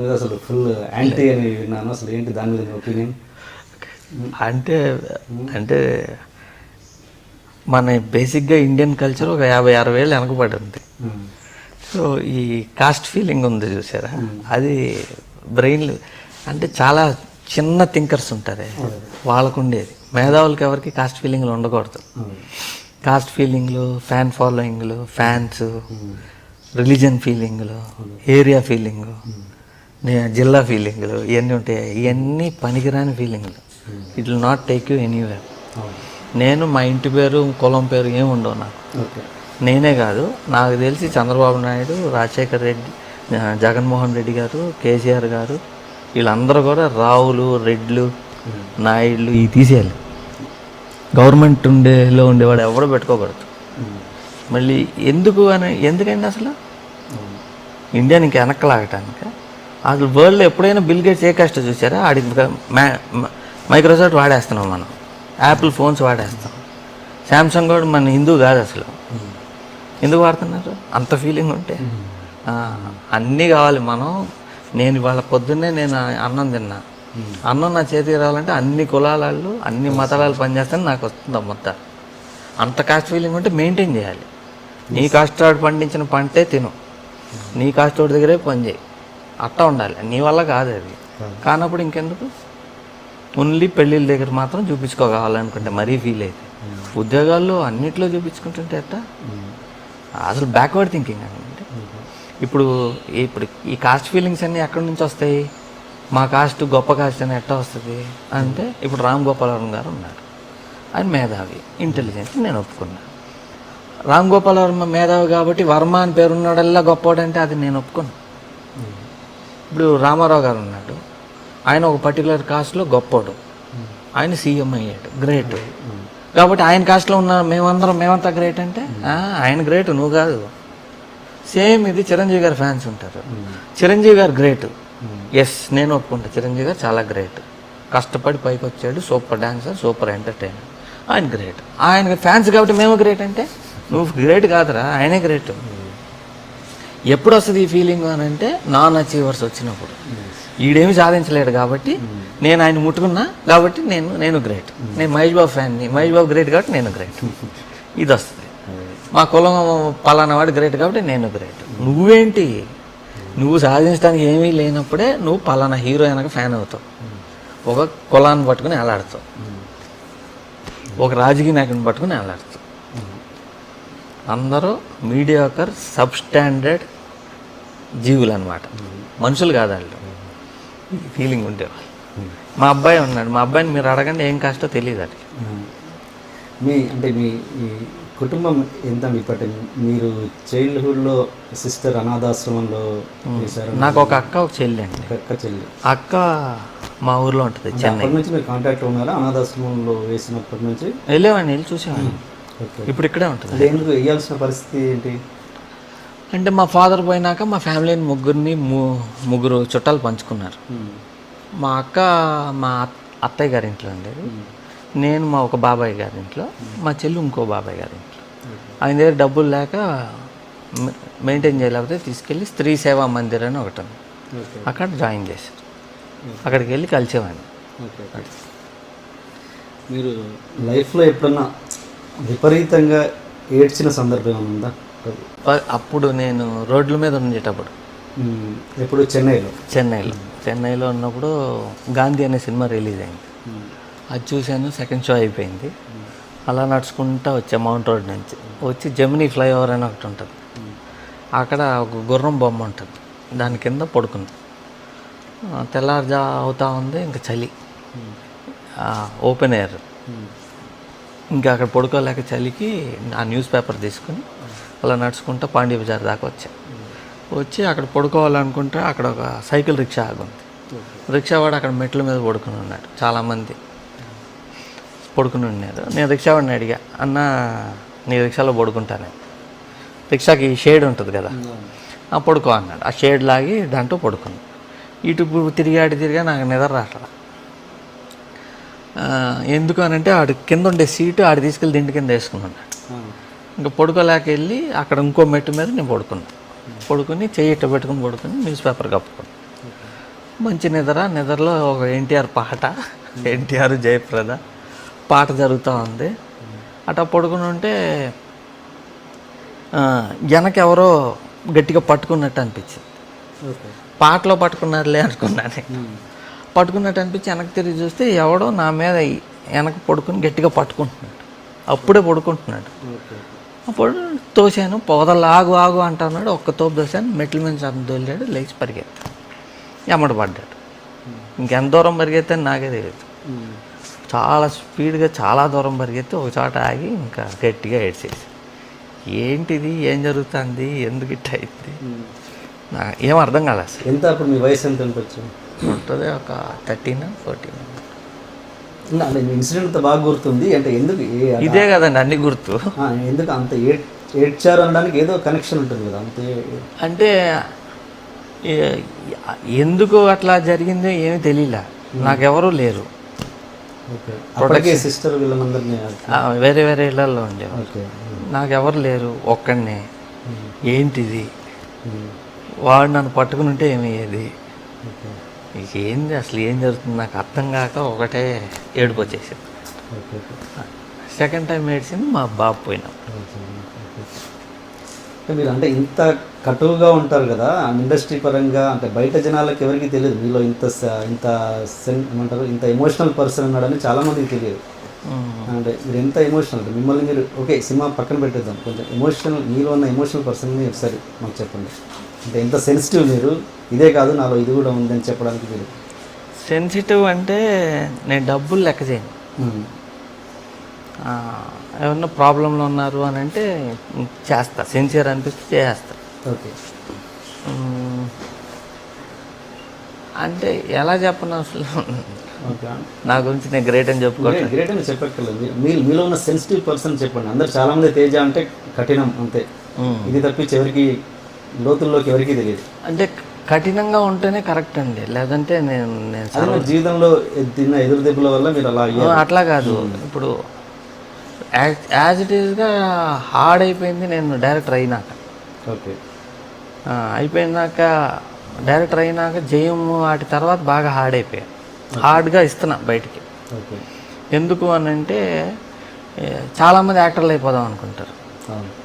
అసలు full anti అని విన్నాను. అసలు ఏంటి దాని మీద ఒపీనియన్ అంటే అంటే మన బేసిక్గా ఇండియన్ కల్చర్ ఒక యాభై అరవై ఏళ్ళు వెనకబడి ఉంది సో ఈ కాస్ట్ ఫీలింగ్ ఉంది చూసారా? అది బ్రెయిన్ అంటే చాలా చిన్న థింకర్స్ ఉంటారే. వాళ్ళకు ఉండేది మేధావులకి ఎవరికి కాస్ట్ ఫీలింగ్లు ఉండకూడదు. కాస్ట్ ఫీలింగ్లు ఫ్యాన్ ఫాలోయింగ్లు ఫ్యాన్స్ రిలీజన్ ఫీలింగ్లు ఏరియా ఫీలింగ్ జిల్లా ఫీలింగ్లు ఇవన్నీ ఉంటాయి. ఇవన్నీ పనికిరాని ఫీలింగ్లు. It will not take you anywhere నేను మా ఇంటి పేరు కులం పేరు ఏమి ఉండవు నాకు. నేనే కాదు నాకు తెలిసి చంద్రబాబు నాయుడు రాజశేఖర్ రెడ్డి జగన్మోహన్ రెడ్డి గారు కేసీఆర్ గారు వీళ్ళందరూ కూడా రావులు రెడ్లు నాయుడులు ఇవి తీసేయాలి. గవర్నమెంట్ ఉండేలో ఉండేవాడు ఎవడో పెట్టుకోకూడదు. మళ్ళీ ఎందుకు అని ఎందుకండి అసలు? ఇండియాని ఇంకా వెనక్కి లాగటానికి? అసలు వరల్డ్లో ఎప్పుడైనా బిల్ గేట్స్ ఏ కష్టం చూసారా? ఆడి మైక్రోసాఫ్ట్ వాడేస్తున్నాం మనం. Apple phones వాడేస్తాం. శాంసంగ్ కూడా మన హిందూ కాదు అసలు. ఎందుకు వాడుతున్నారు? అంత ఫీలింగ్ ఉంటే. అన్నీ కావాలి మనం. నేను వాళ్ళ పొద్దున్నే నేను అన్నం తిన్నా. అన్నం నా చేతికి రావాలంటే అన్ని కులాల వాళ్ళు అన్ని మతాల వాళ్ళు పనిచేస్తాను నాకు వస్తుంది మొత్తం అంత కాస్ట్ ఫీలింగ్ ఉంటే మెయింటైన్ చేయాలి. నీ కాస్ట్ వాడు పండించిన పంటే తిను. నీ కాస్ట్ వాడి దగ్గరే పని చేయి. అట్టా ఉండాలి. నీ వల్ల కాదు అది. కానప్పుడు ఇంకెందుకు? ఓన్లీ పెళ్ళిళ్ళ దగ్గర మాత్రం చూపించుకోవాలనుకుంటే మరీ ఫీల్ అయితే. ఉద్యోగాల్లో అన్నిట్లో చూపించుకుంటుంటే ఎట్టా? అసలు బ్యాక్వర్డ్ థింకింగ్ అంటే. ఇప్పుడు ఇప్పుడు ఈ కాస్ట్ ఫీలింగ్స్ అన్నీ ఎక్కడి నుంచి వస్తాయి? మా కాస్ట్ గొప్ప కాస్ట్ అని ఎట్టా వస్తుంది? అంటే ఇప్పుడు రామ్ గోపాలవరం గారు ఉన్నారు. ఆయన మేధావి ఇంటెలిజెంట్ నేను ఒప్పుకున్నా. రామ్ గోపాలవర్మ మేధావి కాబట్టి వర్మ అని పేరు ఉన్నాడల్లా గొప్పవాడంటే అది నేను ఒప్పుకున్నా ఇప్పుడు రామారావు గారు ఉన్నాడు. ఆయన ఒక పర్టికులర్ కాస్ట్లో గొప్పోడు. ఆయన సీఎం అయ్యాడు. గ్రేట్ కాబట్టి ఆయన కాస్ట్లో ఉన్న మేమందరం మేమంతా గ్రేట్ అంటే ఆయన గ్రేట్ నువ్వు కాదు. సేమ్ ఇది చిరంజీవి గారి ఫ్యాన్స్ ఉంటారు. చిరంజీవి గారు గ్రేట్ ఎస్ నేను ఒప్పుకుంటా. చిరంజీవి గారు చాలా గ్రేట్ కష్టపడి పైకి వచ్చాడు. సూపర్ డాన్సర్ సూపర్ ఎంటర్టైనర్ ఆయన గ్రేట్ ఆయన ఫ్యాన్స్ కాబట్టి మేము గ్రేట్ అంటే నువ్వు గ్రేట్ కాదురా. ఆయనే గ్రేట్ ఎప్పుడు వస్తుంది ఈ ఫీలింగ్ అని అంటే నాన్ అచీవర్స్ వచ్చినప్పుడు. ఈడేమి సాధించలేడు కాబట్టి నేను ఆయన ముట్టుకున్నా కాబట్టి నేను నేను గ్రేట్ నేను మహేష్ బాబు ఫ్యాన్ని మహేష్ బాబు గ్రేట్ కాబట్టి నేను గ్రేట్ ఇది వస్తుంది మా కులం పలానా వాడు గ్రేట్ కాబట్టి నేను గ్రేట్ నువ్వేంటి? నువ్వు సాధించడానికి ఏమీ లేనప్పుడే నువ్వు పలానా హీరో వెనక ఫ్యాన్ అవుతావు. ఒక కులాన్ని పట్టుకుని వేలాడుతావు ఒక రాజకీయ నాయకుని పట్టుకుని వేలాడుతావు అందరూ మీడియాకర్ సబ్ స్టాండర్డ్ జీవులు అనమాట మనుషులు కాదు వాళ్ళు ఫీలింగ్ ఉండేవాళ్ళు మా అబ్బాయి ఉన్నాడు. మా అబ్బాయిని మీరు అడగండి ఏం కాస్టో తెలియదు అది. మీ అంటే మీ ఈ కుటుంబం ఎంత ఇప్పటి మీరు చైల్డ్హుడ్లో సిస్టర్ అనాథాశ్రమంలో చేశారు. నాకు ఒక అక్క ఒక చెల్లి అండి. అక్క చెల్లి. అక్క మా ఊర్లో ఉంటుంది చెన్నై. నుంచి మీరు కాంటాక్ట్ ఉన్నారా? అనాథాశ్రమంలో వేసినప్పటి నుంచి? వెళ్ళేవాడిని వెళ్ళి చూసేవాడిని. ఇప్పుడు ఇక్కడే ఉంటుంది. ఎందుకు వేయాల్సిన పరిస్థితి ఏంటి? అంటే మా ఫాదర్ పోయినాక మా ఫ్యామిలీని ముగ్గురిని ము- ముగ్గురు చుట్టాలు పంచుకున్నారు. మా అక్క మా అత్- అత్తయ్య గారి ఇంట్లో ఉండేది. నేను మా ఒక బాబాయ్ గారి ఇంట్లో. మా చెల్లి ఇంకో బాబాయ్ గారి ఇంట్లో. ఆయన దగ్గర డబ్బులు లేక మెయింటైన్ చేయలేకపోతే తీసుకెళ్ళి స్త్రీ సేవా మందిర్ అని ఒకటి ఉంది. అక్కడ జాయిన్ చేశారు. అక్కడికి వెళ్ళి కలిసేవాడిని. మీరు లైఫ్లో ఎప్పుడన్నా విపరీతంగా ఏడ్చిన సందర్భం ఉందా? అప్పుడు నేను రోడ్ల మీద ఉండేటప్పుడు. మ్మ్. ఎప్పుడు? చెన్నైలో? చెన్నైలో. చెన్నైలో ఉన్నప్పుడు గాంధీ అనే సినిమా రిలీజ్ అయింది. అది చూశాను సెకండ్ షో అయిపోయింది. అలా నడుచుకుంటా వచ్చా మౌంట్ రోడ్ నుంచి. వచ్చి జమినీ ఫ్లైఓవర్ అని ఒకటి ఉంటుంది. అక్కడ ఒక గుర్రం బొమ్మ ఉంటుంది. దాని కింద పడుకుంది. తెల్లారుజా అవుతా ఉంది ఇంకా చలి. Open air. ఇంకా అక్కడ పడుకోలేక చలికి ఆ న్యూస్ పేపర్ తీసుకుని అలా నడుచుకుంటా పాండ్య బజార్ దాకా వచ్చా. వచ్చి అక్కడ పడుకోవాలనుకుంటే అక్కడ ఒక సైకిల్ రిక్షా ఆగుంది. రిక్షావాడు అక్కడ మెట్ల మీద పడుకుని ఉన్నాడు. చాలామంది పడుకుని ఉన్నారు. నేను రిక్షావాడిని అడిగా అన్న నీ రిక్షాలో పడుకుంటానే? రిక్షాకి షేడ్ ఉంటుంది కదా. ఆ పడుకో అన్నాడు. ఆ షేడ్ లాగి దాంట్లో పడుకున్నాను ఇటు తిరిగాడి తిరిగా నాకు నిద్ర రాట్లా ఎందుకు అని అంటే ఆడు కింద ఉండే సీటు ఆడు తీసుకెళ్ళి దిండి కింద వేసుకున్నాడు. ఇంకా పడుకోలేక వెళ్ళి అక్కడ ఇంకో మెట్టు మీద నేను పడుకున్నా. పడుకుని చెయ్యి ఇట్ట పెట్టుకుని పడుకుని న్యూస్ పేపర్ కప్పుకుని మంచి నిద్ర నిద్రలో ఒక ఎన్టీఆర్ పాట ఎన్టీఆర్ జయప్రద పాట జరుగుతూ ఉంది. అట్లా పడుకుని ఉంటే ఆ, వెనక ఎవరో గట్టిగా పట్టుకున్నట్టు అనిపించింది. పాటలో పట్టుకున్నారులే అనుకున్నాను పట్టుకున్నట్టు అనిపించి వెనక్కి తిరిగి చూస్తే ఎవడో నా మీద వెనక పడుకుని గట్టిగా పట్టుకుంటున్నాడు. అప్పుడే పడుకుంటున్నాడు. అప్పుడు తోసాను పొదలు ఆగు ఆగు అంటున్నాడు. ఒక్క తోపు తోసాను మెట్ల మీద చదువు తోలాడు లేచి పరిగెత్తాను ఎమ్మడి పడ్డాడు. ఇంకెంత దూరం పరిగెత్తాను నాకే తెలియదు చాలా స్పీడ్గా చాలా దూరం పరిగెత్తి ఒక చోట ఆగి ఇంకా గట్టిగా ఏడ్చేసి ఏంటిది? ఏం జరుగుతుంది? ఎందుకు ఇట్ట అయింది? నా ఏం అర్థం కాలేదు ఎంత అప్పుడు మీ వయసు ఎంత ఉండొచ్చు ఉంటుంది ఒక థర్టీన్ ఫోర్టీన్. ఇన్సిడెంట్ బాగా గుర్తుంది. అంటే ఎందుకు ఇదే కదండి అన్ని గుర్తు. ఎందుకు అంత ఏడ్ ఏడ్చారు అనడానికి ఏదో కనెక్షన్ ఉంటుంది కదా అంతే. అంటే ఎందుకు అట్లా జరిగిందో ఏమీ తెలియలే నాకెవరూ లేరు. సిస్టర్ వేరే వేరే ఇళ్ళల్లో ఓకే. నాకెవరు లేరు ఒక్కడినే. ఏంటిది? వాడు నన్ను పట్టుకుని ఉంటే ఏమయ్యేది? ఏంది అసలు ఏం జరుగుతుంది? నాకు అర్థం కాక ఒకటే ఏడుపు వచ్చేసింది సెకండ్ టైం ఏడ్చింది మా బాబు పోయినాం. మీరు అంటే ఇంత కటువుగా ఉంటారు కదా ఇండస్ట్రీ పరంగా అంటే బయట జనాలకు ఎవరికి తెలియదు మీలో ఇంత ఇంత ఏమంటారు ఇంత ఎమోషనల్ పర్సన్ ఉన్నాడని చాలా మందికి తెలియదు. అంటే మీరు ఎంత ఎమోషనల్ మిమ్మల్ని మీరు ఓకే సినిమా పక్కన పెట్టేద్దాం. కొంచెం ఎమోషనల్ మీలో ఉన్న ఎమోషనల్ పర్సన్ని ఒకసారి మాకు చెప్పండి. అంటే ఎంత సెన్సిటివ్ మీరు? ఇదే కాదు నాలో ఇది కూడా ఉందని చెప్పడానికి మీరు. సెన్సిటివ్ అంటే నేను డబ్బులు లెక్క చేయను. ఏమన్నా ప్రాబ్లంలో ఉన్నారు అని అంటే చేస్తా. సిన్సియర్ అనిపిస్తే చేస్తా. ఓకే అంటే ఎలా చెప్పను అసలు? నా గురించి నేను గ్రేట్ అని చెప్పుకోవట్లేదు గ్రేట్ అని చెప్పక్కర్లేదు. మీరు- మీలో ఉన్న సెన్సిటివ్ పర్సన్ చెప్పండి. అందరు చాలా మంది తేజ అంటే కఠినం అంతే. ఇది తప్పించి ఎవరికి లోతుల్లోకి ఎవరికి తెలియదు. అంటే కఠినంగా ఉంటేనే కరెక్ట్ అండి. లేదంటే నేను నేను జీవితంలో తిన్న ఎదురు దెబ్బల వల్ల మీరు అలా అట్లా కాదు. ఇప్పుడు యాజ్ ఇట్ ఈస్గా హార్డ్ అయిపోయింది నేను డైరెక్టర్ అయినాక. ఓకే. అయిపోయినాక డైరెక్టర్ అయినాక జయం వాటి తర్వాత బాగా హార్డ్ అయిపోయా. హార్డ్గా ఇస్తున్నా బయటికి. ఎందుకు అని అంటే చాలామంది యాక్టర్లు అయిపోదాం అనుకుంటారు.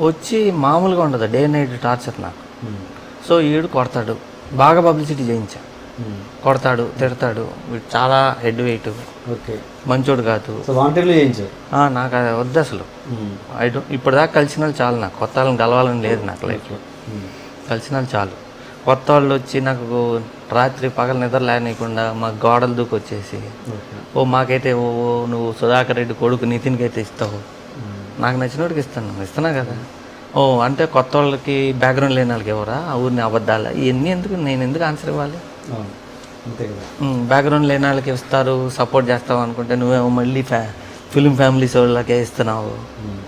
వచ్చి మామూలుగా ఉండదు డే నైట్ టార్చర్ నాకు. సో ఈడు కొడతాడు. బాగా పబ్లిసిటీ చేయించా. కొడతాడు తిడతాడు. వీడు చాలా హెడ్ వెయిట్. ఓకే. మంచోడు కాదు. నాకు అది వద్దు అసలు. ఇప్పటిదాకా కలిసిన వాళ్ళు చాలు నాకు. కొత్త వాళ్ళని కలవాలని లేదు నాకు లైఫ్లో. కలిసిన వాళ్ళు చాలు. కొత్త వాళ్ళు వచ్చి నాకు రాత్రి పగల నిద్ర లేనియకుండా మా గోడలు దూకి వచ్చేసి ఓకే. ఓ మాకైతే ఓ నువ్వు సుధాకర్ రెడ్డి కొడుకు నితిన్కి అయితే ఇస్తావు. నాకు నచ్చినోడికి ఇస్తాను ఇస్తున్నా కదా. ఓ అంటే కొత్త వాళ్ళకి బ్యాక్గ్రౌండ్ లేని వాళ్ళకి ఎవరా? ఆ ఊరిని అబద్ధాలా? ఇవన్నీ ఎందుకు నేను ఎందుకు ఆన్సర్ ఇవ్వాలి? బ్యాక్గ్రౌండ్ లేని వాళ్ళకి ఇస్తారు సపోర్ట్ చేస్తావు అనుకుంటే నువ్వేమో మళ్ళీ ఫ్యా ఫిలిం ఫ్యామిలీస్ వాళ్ళకే ఇస్తున్నావు.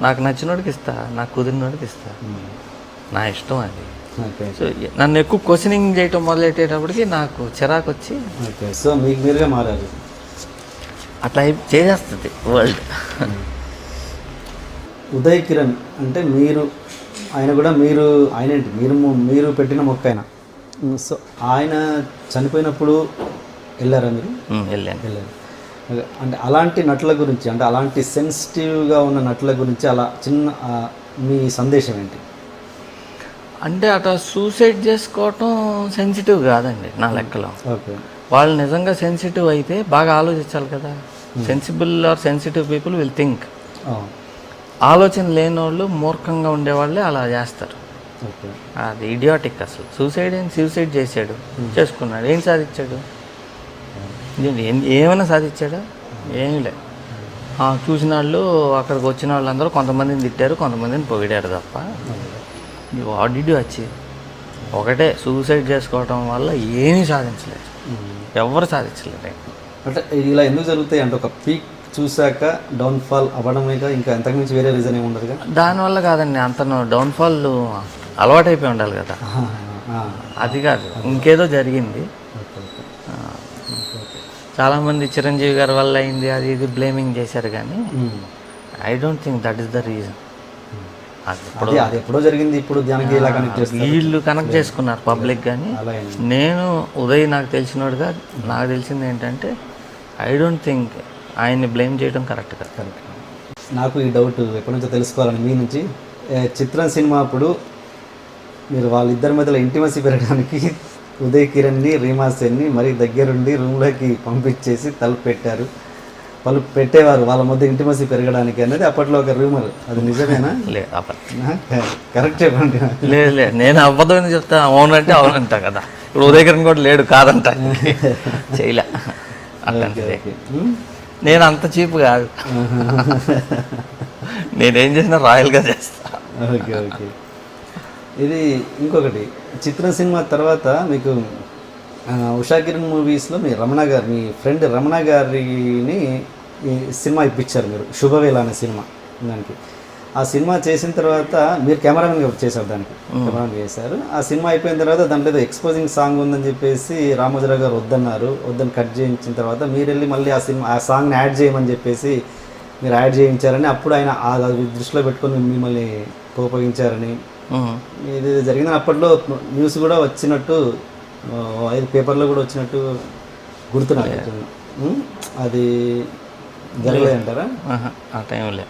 నాకు నచ్చినోడికి ఇస్తా నాకు కుదిరినోడికి ఇస్తా. నా ఇష్టం అది. సో నన్ను ఎక్కువ క్వశ్చనింగ్ చేయటం మొదలెట్టేటప్పటికి నాకు చిరాకు వచ్చి ఓకే. సో మీకు మీరుగా మారారు. అట్లా చేసేస్తుంది వరల్డ్. ఉదయ్ కిరణ్ అంటే మీరు ఆయన కూడా మీరు ఆయన ఏంటి? మీరు మీరు పెట్టిన మొక్క ఆయన. సో ఆయన చనిపోయినప్పుడు వెళ్ళారా మీరు? వెళ్ళాను. వెళ్ళారు. అదే, అంటే అలాంటి నటుల గురించి అంటే అలాంటి సెన్సిటివ్గా ఉన్న నటుల గురించి అలా చిన్న మీ సందేశం ఏంటి? అంటే అట్లా సూసైడ్ చేసుకోవటం సెన్సిటివ్ కాదండి నా లెక్కలో. ఓకే వాళ్ళు నిజంగా సెన్సిటివ్ అయితే బాగా ఆలోచించాలి కదా. Sensible or sensitive people will think. ఆలోచన లేని వాళ్ళు మూర్ఖంగా ఉండేవాళ్ళే అలా చేస్తారు. అది ఇడియాటిక్ అసలు. సూసైడ్ ఏం సూసైడ్ చేశాడు? చేసుకున్నాడు. ఏం సాధించాడు? ఏం- ఏమైనా సాధించాడా? ఏమీ లే. ఆ, చూసిన వాళ్ళు అక్కడికి వచ్చిన వాళ్ళందరూ కొంతమందిని తిట్టారు కొంతమందిని పొగిడారు తప్ప. వాట్ డిడ్ వచ్చి ఒకటే సూసైడ్ చేసుకోవటం వల్ల ఏమీ సాధించలేదు. ఎవరు సాధించలేదు. అంటే ఇలా ఎందుకు జరుగుతాయి అంటే ఒక పీక్ చూశాక డౌన్ఫాల్ అవ్వడమేగా ఇంకా ఎంతకుమించి వేరే రీజన్ ఏమి ఉండదుగా? దానివల్ల కాదండి అంత డౌన్ఫాల్ అలవాటైపోయి ఉండాలి కదా. అది కాదు ఇంకేదో జరిగింది. చాలామంది చిరంజీవి గారి వల్ల అయింది అది ఇది బ్లేమింగ్ చేశారు కానీ I don't think that is the reason అది ఎప్పుడో జరిగింది ఇప్పుడు దానికి ఇలా కనెక్ట్ చేస్తారు వీళ్ళు కనెక్ట్ చేసుకున్నారు పబ్లిక్ కానీ నేను ఉదయ్ నాకు తెలిసినోడుగా నాకు తెలిసింది ఏంటంటే ఐ డోంట్ థింక్ ఆయన్ని బ్లేమ్ చేయడం కరెక్ట్ కాదు. కరెక్ట్ నాకు ఈ డౌట్ ఎప్పటి నుంచో తెలుసుకోవాలని మీ నుంచి. చిత్రం సినిమా అప్పుడు మీరు వాళ్ళిద్దరి మధ్యలో ఇంటిమసీ పెరగడానికి ఉదయ్ కిరణ్ని రీమా సెన్ని మరి దగ్గరుండి రూమ్లోకి పంపించేసి తలుపు పెట్టారు. తలుపు పెట్టేవారు వాళ్ళ మధ్య ఇంటిమసీ పెరగడానికి అనేది అప్పట్లో ఒక రూమర్ అది నిజమేనా? లేదు కరెక్ట్ చెప్పండి లేదు లేదు నేను అబద్ధం చెప్తా? అవునంటే అవునంటా కదా. ఇప్పుడు ఉదయకరణ కూడా లేడు కాదంట. చేయలే. అట్లాంటిదే? నేను అంత చీప్ కాదు. నేనేం చేసినా రాయల్గా చేస్తా. Okay okay. ఇది ఇంకొకటి. చిత్రం సినిమా తర్వాత మీకు ఆ, ఉషా కిరణ్ మూవీస్లో మీ రమణ గారు మీ ఫ్రెండ్ రమణ గారిని ఈ సినిమా ఇప్పించారు మీరు శుభవేళ అనే సినిమా దానికి. ఆ సినిమా చేసిన తర్వాత మీరు కెమెరామెన్గా చేశారు దానికి కెమెరామెన్ చేశారు. ఆ సినిమా అయిపోయిన తర్వాత దాంట్లో ఏదో ఎక్స్పోజింగ్ సాంగ్ ఉందని చెప్పేసి రామోజీరావు గారు వద్దన్నారు వద్దని కట్ చేయించిన తర్వాత మీరు వెళ్ళి మళ్ళీ ఆ సినిమా ఆ సాంగ్ని యాడ్ చేయమని చెప్పేసి మీరు యాడ్ చేయించారని అప్పుడు ఆయన ఆ- అది దృష్టిలో పెట్టుకొని మిమ్మల్ని కోపగించారని. ఇది జరిగిందని అప్పట్లో న్యూస్ కూడా వచ్చినట్టు ఐదు పేపర్లో కూడా వచ్చినట్టు గుర్తు నాకు ఉం? అది జరగలేదంటారా? ఆ టైం లే.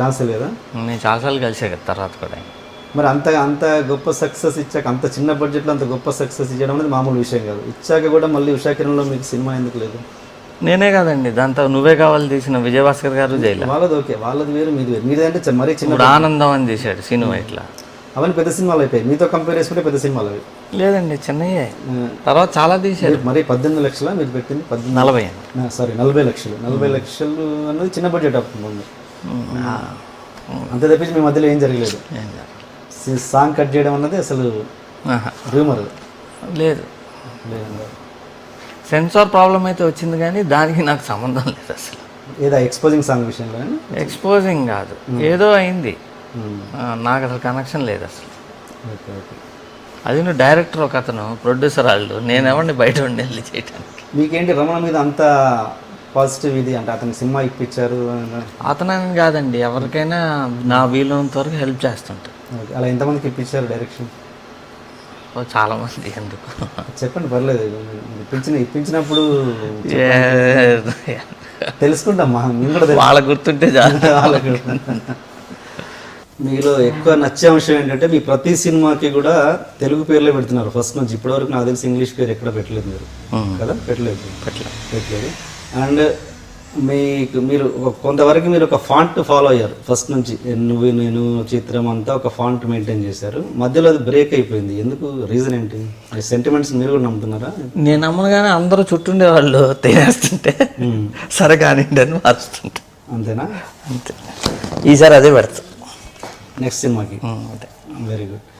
ఛాన్స్ లేదా? నేను చాలాసార్లు కలిసే కదా తర్వాత కూడా. మరి అంత అంత గొప్ప సక్సెస్ ఇచ్చాక అంత చిన్న బడ్జెట్లో అంత గొప్ప సక్సెస్ ఇచ్చడం అనేది మామూలు విషయం కాదు. ఇచ్చాక కూడా మళ్ళీ ఉషాకిరణంలో మీకు సినిమా ఎందుకు లేదు? నేనే కాదండి దాంతో నువ్వే కావాలి తీసిన విజయభాస్కర్ గారు జైలు వాళ్ళది ఓకే వాళ్ళది వేరు మీది వేరు. మీది అంటే చి- మరీ చిన్న ఆనందం అని తీశాడు సినిమా ఇట్లా. అవన్నీ పెద్ద సినిమాలు అయిపోయాయి. మీతో కంపేర్ చేసుకుంటే పెద్ద సినిమాలు అవి. లేదండి చిన్నయ్యే తర్వాత చాలా తీశాడు మీరు పద్దెనిమిది లక్షల? మీరు పెట్టింది పద్దెనిమిది నలభై సారీ నలభై లక్షలు. నలభై లక్షలు అన్నది చిన్న బడ్జెట్ ఆ, అంతే తప్పించి మీ మధ్యలో ఏం జరగలేదు. సాంగ్ కట్ చేయడం అన్నది అసలు రూమర్. లేదు. సెన్సార్ ప్రాబ్లం అయితే వచ్చింది కానీ దానికి నాకు సంబంధం లేదు అసలు. ఏదో ఎక్స్పోజింగ్ సాంగ్ విషయంలో ఎక్స్పోజింగ్ కాదు. ఏదో అయింది. నాకు అసలు కనెక్షన్ లేదు అసలు ఓకే ఓకే. అది నువ్వు డైరెక్టర్ ఒక అతను ప్రొడ్యూసర్ వాళ్ళు నేను ఎవరిని బయట ఉండి వెళ్ళి చేయటానికి? మీకేంటి రమణ మీద అంత పాజిటివ్ ఇది? అంటే అతనికి సినిమా ఇప్పించారు అని- అతనని కాదండి ఎవరికైనా నా వీలున్నంత వరకు హెల్ప్ చేస్తుంటా. ఓకే. అలా ఎంతమందికి ఇప్పించారు డైరెక్షన్ చాలా మంది ఎందుకు? చెప్పండి పర్లేదు ఇప్పించిన ఇప్పించినప్పుడు తెలుసుకుంటామ్మా మేము కూడా గుర్తుంటే చాలు. వాళ్ళకి మీలో ఎక్కువ నచ్చే అంశం ఏంటంటే మీ ప్రతి సినిమాకి కూడా తెలుగు పేర్లే పెడుతున్నారు. ఫస్ట్ నుంచి ఇప్పటివరకు నాకు తెలిసి ఇంగ్లీష్ పేరు ఎక్కడ పెట్టలేదు మీరు. కదా? పెట్టలేదు. పెట్టలేదు. పెట్టలేదు. అండ్ మీకు మీరు కొంతవరకు మీరు ఒక ఫాంట్ ఫాలో అయ్యారు. ఫస్ట్ నుంచి నువ్వు నేను చిత్రం అంతా ఒక ఫాంట్ మెయింటైన్ చేశారు. మధ్యలో అది బ్రేక్ అయిపోయింది. ఎందుకు? రీజన్ ఏంటి? సెంటిమెంట్స్ మీరు కూడా నమ్ముతున్నారా? నేను నమ్మనుగానే అందరూ చుట్టుండే వాళ్ళు తినేస్తుంటే సరే కానివ్వండి అని మారుస్తుంటా. అంతేనా? అంతే. ఈసారి అదే పెడతా. నెక్స్ట్ సినిమాకి ఉమ్, అదే వెరీ గుడ్